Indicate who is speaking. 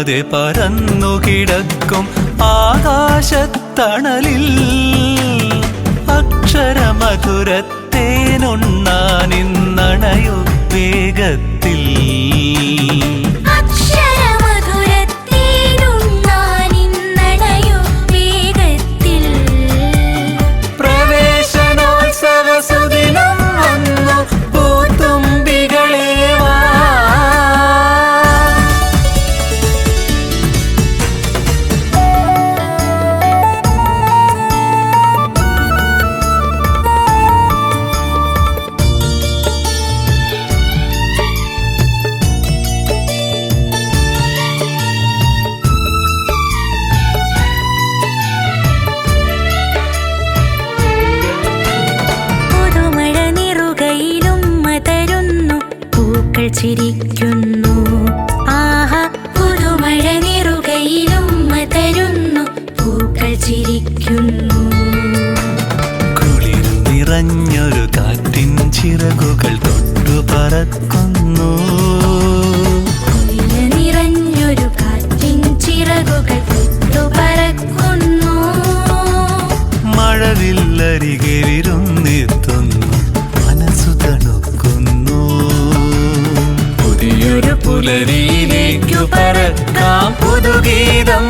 Speaker 1: അനങ്ങാതെ പരന്നു കിടക്കും ആകാശത്തണലിൽ. അക്ഷരമധുരത്തേനൊണ്ണാനിന്നണയു വേഗത്തിൽ. നിറഞ്ഞൊരു കാറ്റിൻ ചിറകുകൾ തൊട്ടു പറക്കുന്നു.
Speaker 2: കുളിര നിറഞ്ഞൊരു കാറ്റിൻ ചിറകുകൾ തൊട്ടു പറക്കുന്നു.
Speaker 1: മഴവില്ലരികെ വിരുന്നെത്തുന്നു മനസ്സു തണുക്കുന്നു. പുതിയൊരു പുലരിയിലേക്കു പറക്കാം പുതുഗീതം